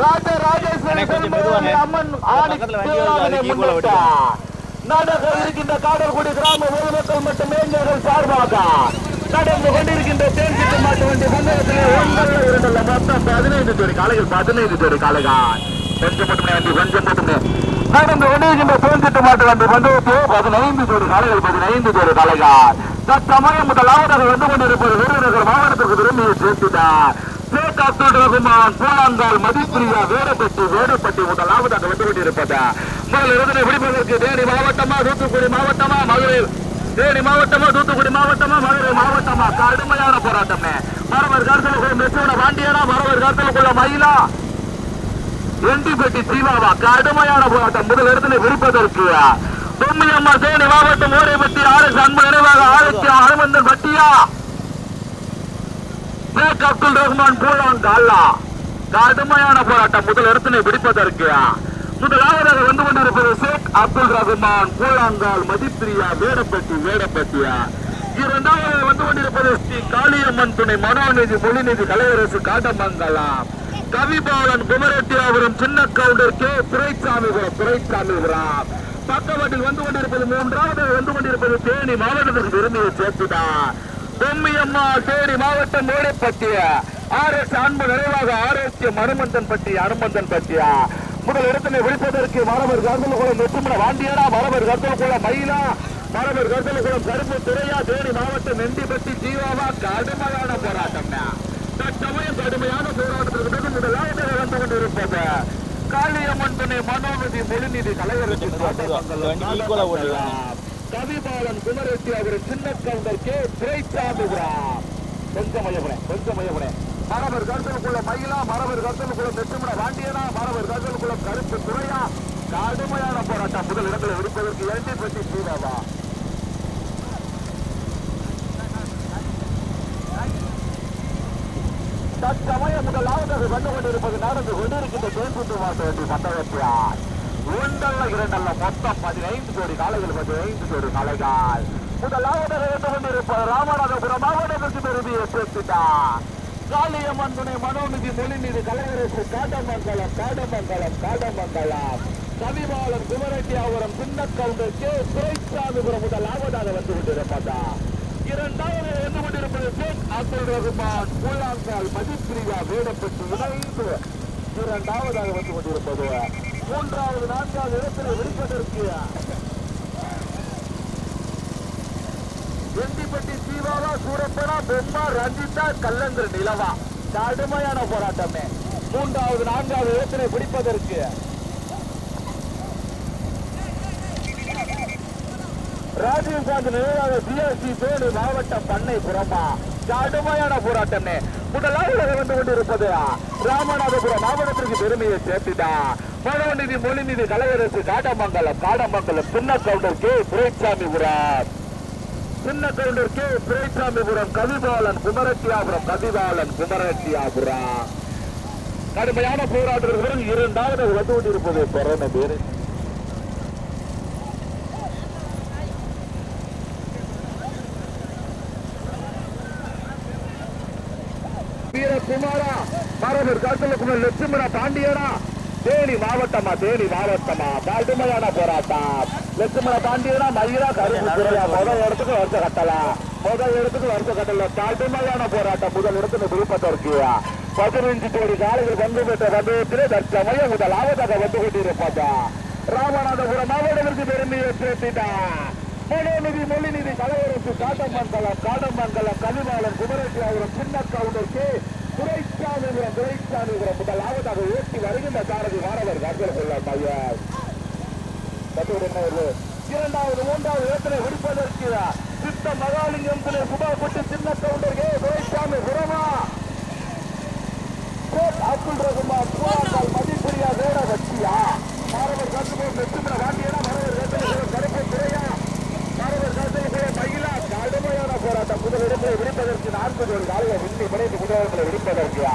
ராஜ ராஜேஸ்வரி. அம்மன் போல விட்டுருங்க. நடக்க இருக்கின்ற காடல்குடி கிராம பொதுமக்கள் மற்றும் மேஞ்சர்கள் சார்பாக நடந்து கொண்டிருக்கின்ற தேர்ச்சிட்டு மாட்டு வண்டி மொத்தம் பதினைந்து ஜோடி காலைகள் பதினைந்து ஜோடி காலைகள் கொஞ்சம் மட்டுமே வண்டி கொஞ்சம் மட்டுமே நடந்து கொண்டிருக்கின்ற தேர்ச்சிட்டு மாட்டு வண்டி பந்தயத்திலே பதினைந்து ஜோடி காலைகள் பதினைந்து ஜோடி காலைகள் தற்சமயம் முதலாவதாக வந்து கொண்டிருப்பது விருதுநகர் மாவட்டத்திற்கு விரும்பிய சேர்த்துட்டார் சேக் அப்துல் ரகுமான் பூலாங்கால் மதிப்பிரியா வேடப்பட்டி வேடப்பட்டி முதலாவதாக வந்து கொண்டிருப்பது? முதல் இருந்தனை பிடிப்பதற்கு தேனி மாவட்டமா தூத்துக்குடி மாவட்டமா மதுரை? தேனி மாவட்டமா தூத்துக்குடி மாவட்டமா மதுரை மாவட்டமா? கடுமையான போராட்டமே. மரவர் கருத்தலுக்குள்ள மெச்சோட பாண்டியனா மரவர் கருத்தலுக்குள்ள மயிலா? எண்டிப்பட்டி சீவாவா கடுமையான போராட்டம். முதல் இடத்துல விரிப்பதற்கு தொம்மியம்மா தேனி மாவட்டம் ஓரைப்பட்டி ஆர் எஸ் அன்பு நினைவாக ஆரோக்கிய அனுமந்தன் பட்டியா? ஷேக் அப்துல் ரஹ்மான் பூலான் கால்லா கடுமையான போராட்டம். முதல் இடத்தினை பிடிப்பதற்கு முதலாவதாக வந்து கொண்டிருப்பது ஷேக் அப்துல் ரஹ்மான் பூலாங்கால் மதிப்பிரியா வேடப்பட்டி வேடப்பட்டியா இரண்டாவது வந்து கொண்டிருப்பது ஸ்ரீ காளியம்மன் துணை மனோநிதி மொழிநிதி கலையரசு காட்டமங்கலா. கவிபாலன் குமரட்டியாபுரம் சின்ன கவுண்டர் கே. துரைசாமிபுரம் துரைசாமிபுரம் பக்கவாட்டில் வந்து கொண்டிருப்பது மூன்றாவது வந்து கொண்டிருப்பது தேனி மாவட்டத்திற்கு விரும்பியை சேர்த்துதான் பொம்மியம்மா சேரி மாவட்டம் ஓடைப்பட்டிய ஆர் எஸ் அன்பு நிறைவாக ஆரோக்கியம் அனுமந்தன் பற்றி அனுமந்தன் பற்றியா முதல் இடத்தினை விழிப்பதற்கு மரபர் கருத்தலுக்குளம் நெற்றுமண வாண்டியனா மரபர் கருத்தலுக்குளம் மயிலா மரபர் கருத்தலுக்குளம் கருப்பு துறையா தேனி மாவட்டம் நெண்டிப்பட்டி ஜீவாவா கடுமையான போராட்டம் தற்சமயம் கடுமையான போராட்டத்திற்கு பிறகு முதலாவது நடந்து கொண்டிருப்பது. காளியம்மன் துணை மனோநிதி மொழிநிதி கலைஞருக்கு கவிபாலன் குமரெட்டி அவர் சின்ன கவுண்டருக்கு கே கொஞ்சம் மையப்படேன் கொஞ்சம் மையப்படேன் மரபர் கருத்தலுக்குள்ள மயிலா மரபர் கருத்தலுக்குள்ள நெச்சுமட வாண்டியனா மரபர் கருத்தலுக்குள்ள கருப்பு துறையா? கடுமையான போராட்டம் முதல் இடத்துல இருப்பதற்கு இரண்டை பற்றி சீனாவா தற்சமயம் முதலாவதாக வந்து கொண்டிருப்பது நடந்து கொண்டிருக்கின்ற தேன்புத்து மாவட்ட மண்டலத்தியார் ஒன்றல்ல இரண்டல்ல மொத்தம் பதினைந்து கோடி காலைகள் பதினைந்து கோடி காலைகள் முதலாவதாக வந்து கொண்டிருப்பது ராமநாதபுரம் மாவட்டத்திற்கு பெருமையை சேர்த்துட்டார். காளியம்மன் துணை மனோநிதி மொழிநிதி கலைஞரசு காட்டமங்கலம் காடமங்கலம் காடமங்கலம். கவிபாலன் குமரட்டியாபுரம் சின்ன கவுண்டர் கே சுரேஷாமிபுரம் முதலாவதாக வந்து கொண்டிருப்பதார் இரண்டாவது வந்து கொண்டிருப்பது ஷேக் அப்துல் ரஹ்மான் பூலாங்கால் மதிப்பிரியா வேடப்பட்டு இணைந்து இரண்டாவதாக வந்து கொண்டிருப்பது மூன்றாவது நான்காவது இடத்தில் வெளிப்பட்டிருக்கு வெண்டிப்பட்டி சீவாவா சூரப்பனா பொம்மா ரஞ்சிதா கல்லங்கர் நிலவா. கடுமையான போராட்டமே. மூன்றாவது நான்காவது இடத்தினை பிடிப்பதற்கு ராஜீவ் காந்தி நினைவாக சிஎஸ்சி தேனி மாவட்டம் பண்ணை புறமா கடுமையான போராட்டமே. முதலாவது வந்து கொண்டிருப்பது ராமநாதபுரம் மாவட்டத்திற்கு பெருமையை சேர்த்துதான் மனோநிதி மொழிநிதி கலையரசு காடமங்கலம் காடமங்கலம் சின்ன counter K. Duraisamypuram Chinna counter K. Duraisamypuram Kavibalan Kumarattiyapuram கவிபாலன் Kumarattiyapuram. கடுமையான போராட்டத்திற்கு இரண்டாவது வந்து கொண்டிருப்பது கொரோனா பேரு. வீரகுமாரா மரபர் குமார் லட்சுமண பாண்டியனா தேனி மாவட்டமா தேனி மாவட்டமா? கடுமையான போராட்டம். லட்சுமண பாண்டியனா மயிலா கருப்பு முதல் இடத்துக்கு வருஷ கட்டலாம் முதல் இடத்துக்கு வருஷ கட்டல. கடுமையான போராட்டம் முதல் இடத்துல விருப்பத்திற்கு பதினைஞ்சு கோடி காலைகள் பங்கு பெற்ற பந்தயத்திலே தற்சமயம் முதலாவதாக வந்து கொண்டிருப்பதா. ராமநாதபுரம் மாவட்டத்திற்கு பெருமையை சேர்த்திட்டா மனோநிதி மொழிநிதி கலையரசு காட்டமங்கலம் காடமங்கலம் கலிமாலம் குமரேஸ்வரம் சின்ன கவுண்டர் கே. துரைசாமிபுரம் துரைசாமிபுரம் முதலாவதாக ஓட்டி வருகின்ற சாரதி மாணவர் கருத்தில் கொள்ள பையன். இரண்டாவது மூன்றாவது இடத்திலே விடுப்பதற்கு சித்த மகாலிங்கம் துணை சின்ன கவுண்டர் கே. துரைசாமி புறமா. கோட் அப்துல் ரகுமான் மதிப்புரியா வேட வச்சியா. மாணவர் கருத்து வெற்றிமர வாண்டியனா இருக்கிறவர்களை விடுப்பதற்கியா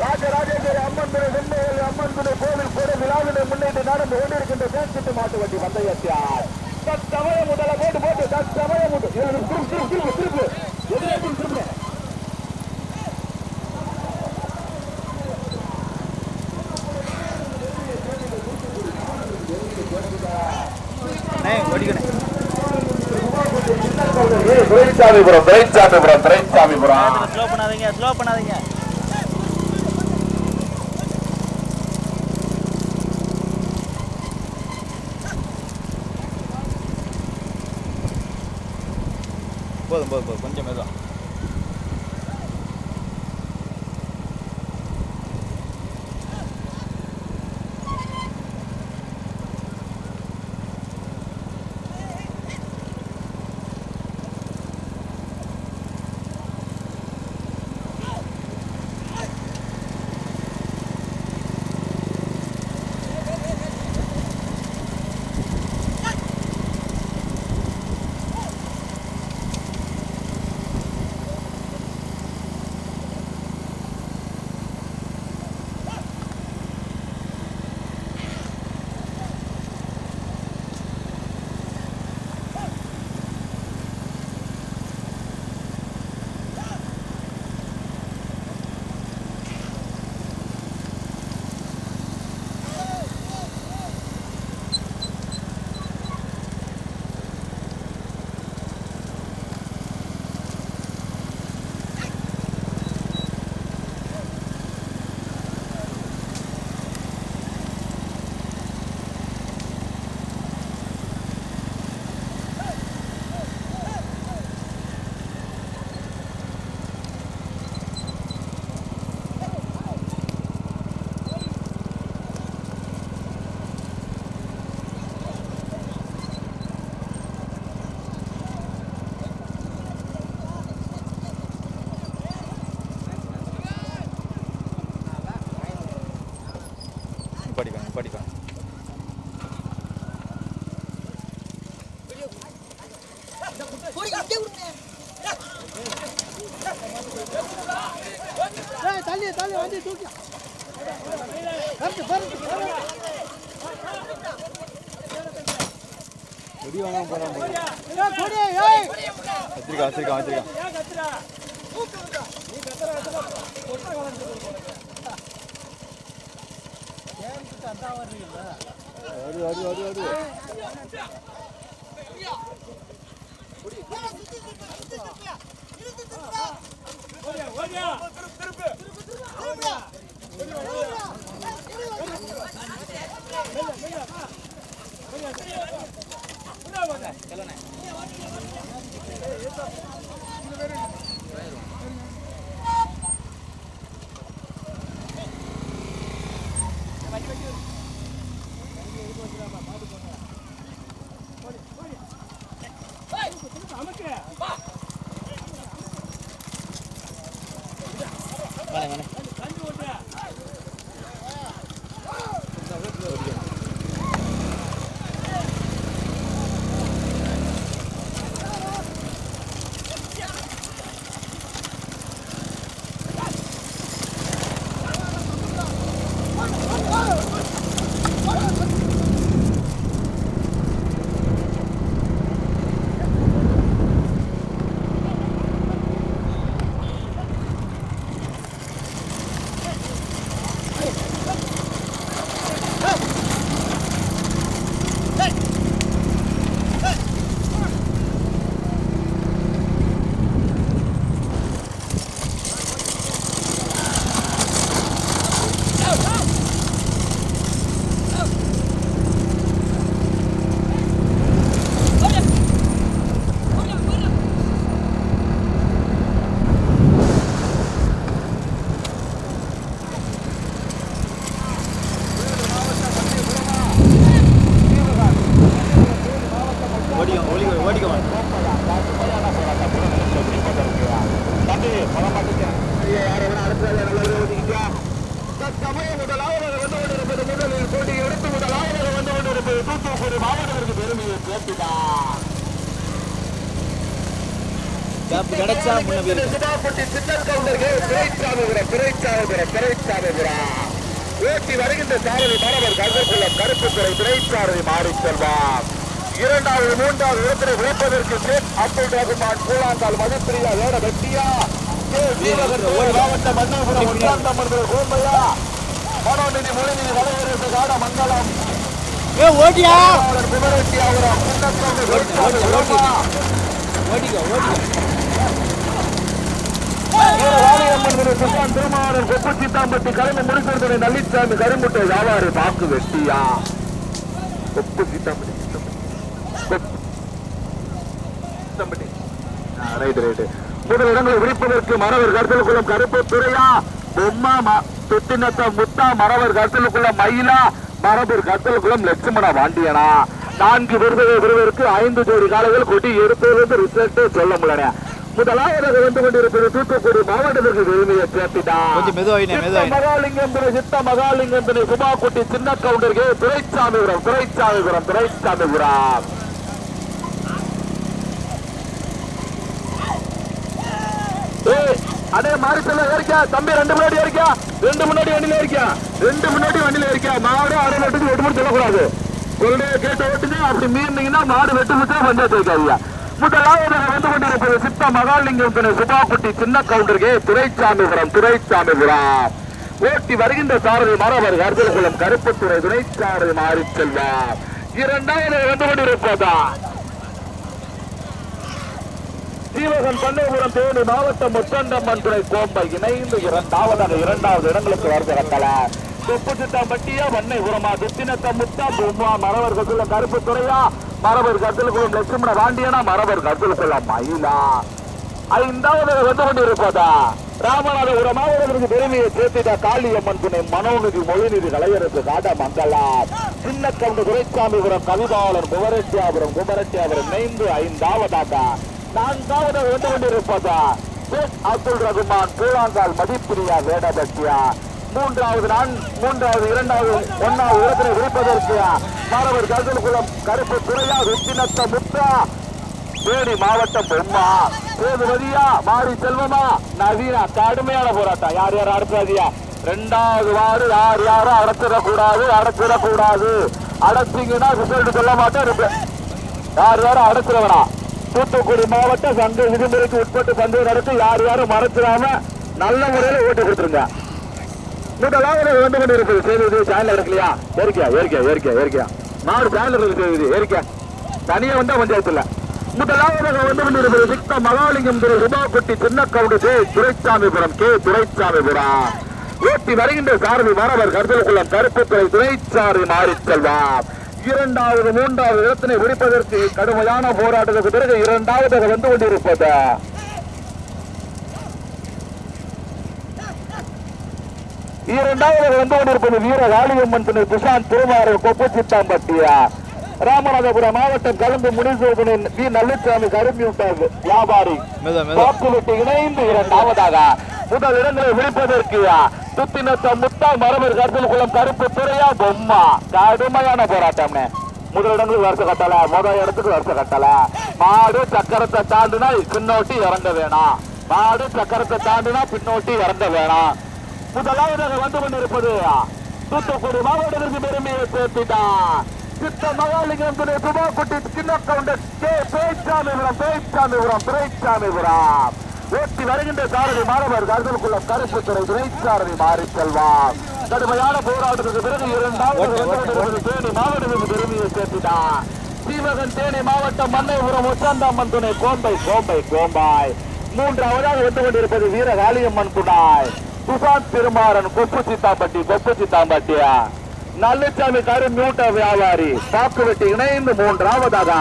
ராஜராஜேஸ்வரி அம்மன் துறை சென்னையில் அம்மன் துறை கோவில் கூட விழாவினை முன்னிட்டு நடந்து கொண்டிருக்கின்ற பேசிட்டு மாட்டு வண்டி பந்தயத்தார் தற்சமய முதல போட்டு போட்டு தற்சமய திருப்பு திருப்பு திருப்பு திருப்பு. எதிரே துரைசாமிபுரம் ஸ்லோ பண்ணாதீங்க ஸ்லோ பண்ணாதீங்க. போதும் போதும் போதும். கொஞ்சம் மெதுவா. ஏய், தள்ளி தள்ளி வண்டி தூக்கி. முடி வாங்க போகிறோம் ஏய், கொடி, ஏய். வச்சிருக்கா வச்சிருக்கா வச்சிருக்கா வரு வரு வரு வரு வாணே வாணே ஓடிக்கோ ஓடிக்கோ ஓடிக்கோ தற்சமயம் முதலாவதாக வந்து கொண்டிருப்பது முதலில் போட்டி எடுத்து முதலாவதாக வந்து கொண்டிருப்பது தூத்துக்குடி மாவட்டத்திற்கு பெருமையை சேர்த்துதான் கேப் சிதாப்பட்டி சின்னல் கவுண்டர்கள் பிறைச்சாமிபுரம் பிறைச்சாமிபுரம் பிறைச்சாமிபுரம் ஓட்டி வருகின்ற சாரதி மாணவர் கருப்புக்குளம் கருப்புத்துறை பிறைச்சாரதி மாறி செல்வார். இரண்டாவது மூன்றாவது இடத்திலே விளைப்பதற்கு சேட் அப்துல் ரகுமான் கூழாங்கால் மதிப்பிரியா வேட வெட்டியா மாவட்ட மன்னாபுரம் ஒன்றாந்தமர்கள் கோம்பையா மனோநிதி மொழிநிதி வடவரசு காட மங்கலம் ஓட்டியா விவரட்டியாபுரம் சின்னல் கவுண்டர் ஓடிக்கோ ஓடிக்கோ. ராணியம்மன் திரு சுல்தான் கொப்பு சீத்தாம்பட்டி கலந்து முடிக்கிறது நல்லிச்சாமி கருமுட்டை வியாபாரி பாக்கு வெட்டியா? கொப்பு சீத்தாம்பட்டி கொப்பு ரைட் ரைட் முதல் இடங்களை விரிப்பதற்கு மறவர் கருத்தலுக்குள்ள கருப்பு துறையா பொம்மா ம- தொட்டினத்த முத்தா மறவர் கருத்தலுக்குள்ள மயிலா மரபர் கருத்தலுக்குள்ள லட்சுமண வாண்டியனா நான்கு விருதுகளை விருதற்கு ஐந்து ஜோடி காலைகள் கொட்டி எடுப்பதிலிருந்து ரிசல்ட் சொல்ல முடியல முதலாவதாக வந்து கொண்டிருப்பது தூத்துக்குடி மாவட்டத்திற்கு பெருமையை சேர்த்திட்டார். மகாலிங்கம் சித்த மகாலிங்கம் திரு சுபாக்குட்டி சின்ன கவுண்டருக்கு துரைச்சாமிபுரம் துரைச்சாமிபுரம் துரைச்சாமிபுரம். ஏய், அடே மாறி சொல்ல ஏறிக்கா. தம்பி ரெண்டு முன்னாடி ஏறிக்கா. ரெண்டு முன்னாடி வண்டியில ஏறிக்கா. ரெண்டு முன்னாடி வண்டியில ஏறிக்கா. மாடு அரை மட்டும் சொல்லக்கூடாது. சொல்றே கேட்ட ஓட்டுங்க. அப்படி மீறினீங்கன்னா மாடு வெட்டு மட்டும் பஞ்சாயத்து வைக்காதீங்க. முதலாவது வந்து கொண்டிருப்பது சித்த மகாலிங்கம் திரு சுபாக்குட்டி சின்ன கவுண்டருக்கு துரைச்சாமிபுரம் துரைச்சாமிபுரம். ஓட்டி வருகின்ற சாரதி மரவர் கருதல்குளம் கருப்புத்துறை துணைச்சாரதி மாறி செல்வார். இரண்டாவது வந்து கொண்டிருப்பதா சீவகன் பண்ணைபுரம் தேனி மாவட்டம் முத்தண்டம்மன் துறை கோம்பை இணைந்து இரண்டாவதாக இரண்டாவது இடங்களுக்கு வருகிறார் தொப்பு சித்தாம்பட்டியா வண்ணை உரமா துத்தினத்த முத்தா பூமா மரவர்கள் கருப்பு துறையா மரபர் கத்திலுக்குள்ள லட்சுமண வாண்டியனா மரபர் கத்திலுக்குள்ள மயிலா? ஐந்தாவது வந்து கொண்டிருப்பதா? ராமநாதபுரம் மாவட்டத்திற்கு பெருமையை சேர்த்திட்ட காளியம்மன் துணை மனோநிதி மொழிநிதி கலையரசு காட மங்களா சின்ன கவுண்டு துரைசாமிபுரம் கவிதாளர் குமரட்டியாபுரம் குமரட்டியாபுரம் நைந்து ஐந்தாவதாக. நான்காவது வந்து கொண்டிருப்பதா? ஷேக் அப்துல் ரகுமான் கூழாங்கால் மதிப்பிரியா வேடபட்டியா. மூன்றாவது நான் மூன்றாவது இரண்டாவது ஒன்னாவது இடத்தினை குறிப்பதற்கு மாணவர் கருதல்குளம் கருப்பு துறையா வெற்றினத்த முத்தா தேனி மாவட்டம் பொம்மா. சேதுபதியா மாரி செல்வமா. நவீனா கடுமையான போராட்டம். யார் யார் அடுத்ததியா ரெண்டாவது வார்டு யார் யாரும் அடைச்சிடக்கூடாது அடைச்சிடக்கூடாது. அடைச்சிங்கன்னா ரிசல்ட் சொல்ல மாட்டேன். இருப்பேன் யார் யாரும் அடைச்சிடவனா தூத்துக்குடி மாவட்டம் சங்க விதிமுறைக்கு உட்பட்டு பந்தயம் நடத்தி யார் யாரும் மறைச்சிடாம நல்ல முறையில் ஓட்டு கொடுத்துருங்க. முதலாவது வந்து கொண்டு இருக்குது செய்தி சேனல் இருக்கலையா ஏறிக்கையா ஏறிக்கையா ஏறிக்கையா ஏறிக்கையா நாலு சேனல் இருக்கு செய்தி ஏறிக்கையா தனியா வந்தா பஞ்சாயத்து இல்ல முதலாவதாக வந்து கொண்டு இருப்பது சித்த மகாலிங்கம் திரு சுபாக்குட்டி சின்ன கவுண்டு கே துரைச்சாமிபுரம் கே துரைச்சாமிபுரம். ஓட்டி வருகின்ற சாரதி மாணவர் கருதலுக்குள்ள கருப்புத்துறை துணைச்சாரதி மாறி செல்வார் இரண்டாவது மூன்றாவது இடத்தினை பிடிப்பதற்கு கடுமையான போராட்டத்துக்கு பிறகு இரண்டாவதாக வந்து கொண்டிருப்பது. இரண்டாவது வந்து கொண்டிருப்பது வீர காளியம்மன் துணை துஷான் திருமாரர் கொப்பு சித்தாம்பட்டியா ராமநாதபுரம் மாவட்டம் கலந்து முனிசோதனை வி நல்லுசாமி கருமியூட்டார் வியாபாரி பாப்புலட்டி இணைந்து இரண்டாவதாக முதல் இடங்களை விழிப்பதற்கு சுத்தினத்த முத்தா மரபர் கருத்தில் குளம் கருப்பு துறையா பொம்மா கடுமையான போராட்டம்னு முதல் இடங்களுக்கு வருஷ கட்டல முதல் இடத்துக்கு வருஷ கட்டல மாடு சக்கரத்தை தாண்டினா பின்னோட்டி இறங்க வேணாம் மாடு சக்கரத்தை தாண்டினா பின்னோட்டி இறங்க வேணாம் முதலாவதாக வந்து கொண்டிருப்பது. தூத்துக்குடி மாவட்டத்திற்கு பெருமையை சேர்த்துட்டா சித்த மகாலிங்கம் துணை சுபாக்குட்டி சின்ன கவுண்டர் கே. பேச்சாமிபுரம் பேச்சாமிபுரம் துரைச்சாமிபுரம். ஓட்டி வருகின்ற சாரதி மாணவர் கருதலுக்குள்ள கருப்பு துறை துணைச்சாரதி மாறி செல்வார். கடுமையான போராட்டத்துக்கு பிறகு இரண்டாவது தேனி மாவட்டத்திற்கு பெருமையை சேர்த்துட்டார் சீவகன் தேனி மாவட்டம் மன்னைபுரம் உச்சாந்தாம்மன் துணை கோம்பை கோம்பை கோம்பாய். மூன்றாவதாக வந்து கொண்டிருப்பது வீர காளியம்மன் துணாய் சுசாந்த் திருமாறன் கொப்பு சித்தாம்பட்டி கொப்பு சித்தாம்பட்டியா? நல்லசாமி கரு மியூட்ட வியாபாரி பாக்கு வெட்டி இணைந்து மூன்றாவதாக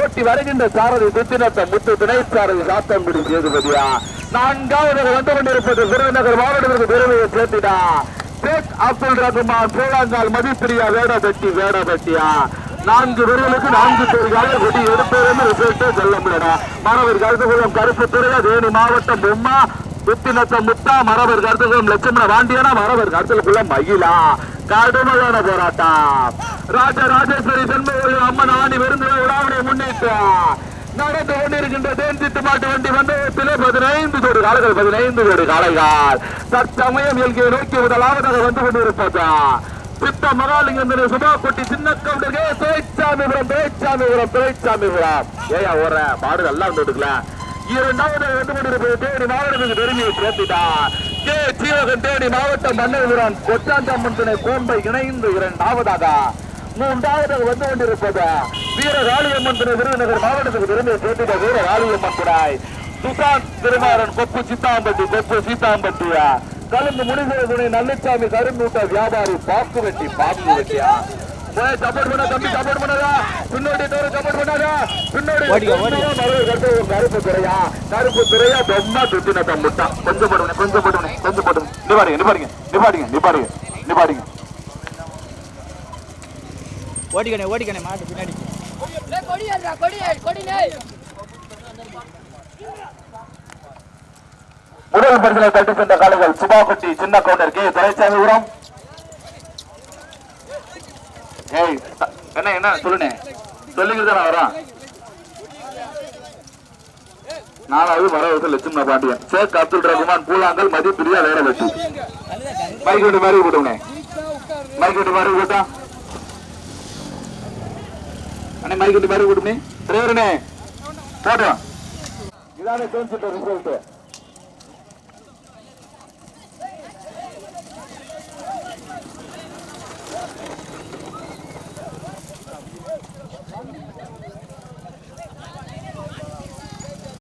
ஓட்டி வருகின்ற சாரதி சுத்தினத்த முத்து துணை சாரதி சாத்தங்குடி சேதுபதியா? நான்காவது வந்து கொண்டிருப்பது விருதுநகர் மாவட்டத்திற்கு பெருமையை சேர்த்திடா. ஷேக் அப்துல் ரகுமான் சோழங்கால் மதிப்பிரியா வேடபட்டி வேடபட்டியா? நான்கு விருதுகளுக்கு நான்கு பேருக்காக கொடி எடுப்பேருந்து ரிசல்ட்டே சொல்ல முடியல. மாணவர் கருத்துக்குளம் கருப்பு துறையா தேனி மாவட்டம் பொம்மா புத்தினத்த முத்தா மரபர் கருத்துக்கும் லட்சுமண வாண்டியனா மரபர் கருத்துக்குள்ள மயிலா. கடுமையான போராட்டம். ராஜ ராஜேஸ்வரி தென்மையுள்ள அம்மன் ஆணி விருந்து உடாவணி முன்னிட்டு நடந்து கொண்டிருக்கின்ற தேன்சிட்டு மாட்டு வண்டி வந்தயத்திலே பதினைந்து கோடி காலைகள் பதினைந்து கோடி காலைகள் தற்சமயம் எல்கை நோக்கி முதலாவதாக வந்து கொண்டிருப்பதா. சித்த மகாலிங்கம் கொட்டி சின்ன கவுண்டர்கே பேச்சாமிபுரம் பேச்சாமிபுரம் பேச்சாமிபுரம் ஏயா ஓர மாடு நல்லா வந்து எடுக்கல இரண்டாவது வந்து கொண்டிருப்பது தேனி மாவட்டத்துக்கு பெருமையை சேர்த்துட்டா கே. சீவகன் தேனி மாவட்டம் மன்னபுரம் கொச்சாந்தம்மன் துணை கோம்பை இணைந்து இரண்டாவதாக. மூன்றாவது வந்து கொண்டிருப்பது வீர ராளியம்மன் துணை விருதுநகர் மாவட்டத்துக்கு விரும்பி சேர்த்துட்ட வீர ராளியம்மன் துணை. சுசாந்த் திருமாறன் கொப்பு சித்தாம்பட்டி கொப்பு சீத்தாம்பட்டியா கலந்து முடிகிற துணை நல்லசாமி கரும்பூட்ட வியாபாரி பாக்கு வெட்டி பாக்கு வெட்டியா சப்போர்ட் பண்ண தம்பி சப்போர்ட் பண்ணதா. பின்னாடி டோர் சப்போர்ட் பண்ணாதா. பின்னாடி கருப்பு துறையா கருப்பு துறையா பொம்மா சுத்தின தம்புட்டா கொஞ்சம் போடுவேன் கொஞ்சம் போடுவேன் கொஞ்சம் போடுவேன் நிபாருங்க நிபாருங்க நிபாருங்க நிபாருங்க நிபாருங்க ஓடிக்கணே ஓடிக்கணே மாட்டு பின்னாடி. கொடியா கொடியா கொடினே முதல் பரிசிலை தட்டி சென்ற காலைகள் சுபாக்குட்டி சின்ன கவுண்டர் கே. துரைசாமி உரம். ஏய் என்ன என்ன சொல்லுனே சொல்லிக்கிட்டு தான் வரான். நாலாவது வரவசல் லட்சுமண பாண்டியன். சேக் அப்துல் ரகுமான் பூலாங்கல் மதிப்பிரியா வேற வெட்டி. மைக் விட்டு மாதிரி விட்டுவனே மைக் விட்டு மாதிரி விட்டா அண்ணே மைக் விட்டு மாதிரி விட்டுமே டிரைவரனே போட்டோம். இதானே சொல்லிட்டு ரிசல்ட்டு